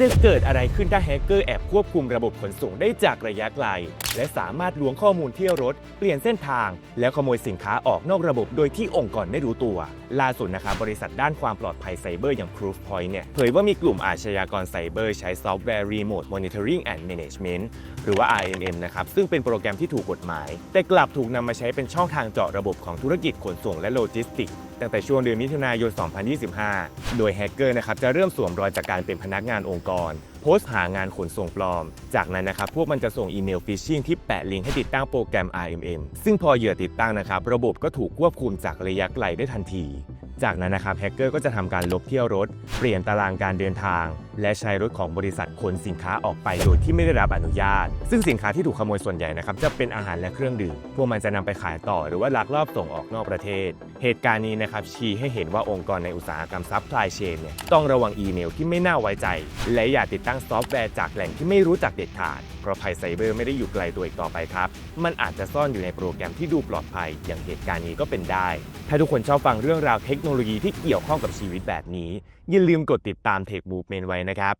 จะเกิดอะไรขึ้นถ้าแฮกเกอร์แอบควบคุมระบบขนส่งได้จากระยะไกล และสามารถล้วงข้อมูลเที่ยวรถ เปลี่ยนเส้นทาง แล้วขโมยสินค้าออกนอกระบบโดยที่องค์กรไม่รู้ตัวล่าสุดนะครับบริษัทด้านความปลอดภัยไซเบอร์อย่าง Proofpoint เนี่ยเผยว่ามีกลุ่มอาชญากรไซเบอร์ใช้ซอฟต์แวร์ Remote Monitoring and Management หรือว่า RMM นะครับซึ่งเป็นโปรแกรมที่ถูกกฎหมาย แต่กลับถูกนำมาใช้เป็นช่องทางเจาะระบบของธุรกิจขนส่งและโลจิสติกส์ตั้งแต่ช่วงเดือนมิถุนายน 2025 โดยแฮกเกอร์นะครับจะเริ่มสวมรอยจากการเป็นพนักงานองค์กร พสต์หางานขนส่งปลอม จากนั้นนะครับพวกมันจะส่งอีเมลฟิชชิงที่แปะลิงก์ให้ติดตั้งโปรแกรม RMM ซึ่งพอเหยื่อติดตั้งนะครับ ระบบก็ถูกควบคุมจากระยะไกลได้ทันที จากนั้นนะครับแฮกเกอร์ก็จะทำการลบเที่ยวรถ เปลี่ยนตารางการเดินทาง และใช้รถของบริษัทขนสินค้าออกไปโดยที่ไม่ได้รับอนุญาต ซึ่งสินค้าที่ถูกขโมยส่วนใหญ่นะครับจะเป็นอาหารและเครื่องดื่ม พวกมันจะนำไปขายต่อหรือว่าลักลอบส่งออกนอกประเทศ เหตุการณ์นี้นะครับชี้ให้เห็นว่าองค์กรในอุตสาหกรรมซัพพลายเชนเนี่ยต้องระวังอีเมลที่ไม่น่าไว้ใจ และอย่าติดตั้งซอฟต์แวร์จากแหล่งที่ไม่รู้จักเด็ดขาด เพราะภัยไซเบอร์ไม่ได้อยู่ไกลตัวอีกต่อไปครับ มันอาจจะซ่อนอยู่ในโปรแกรมที่ดูปลอดภัย อย่างเหตุการณ์นี้ก็เป็นได้ ถ้าทุกคนชอบฟังเรื่องราวเทคโนโลยีที่เกี่ยวข้องกับชีวิตแบบนี้ อย่าลืมกดติดตาม Tech Movement ไว้นะครับ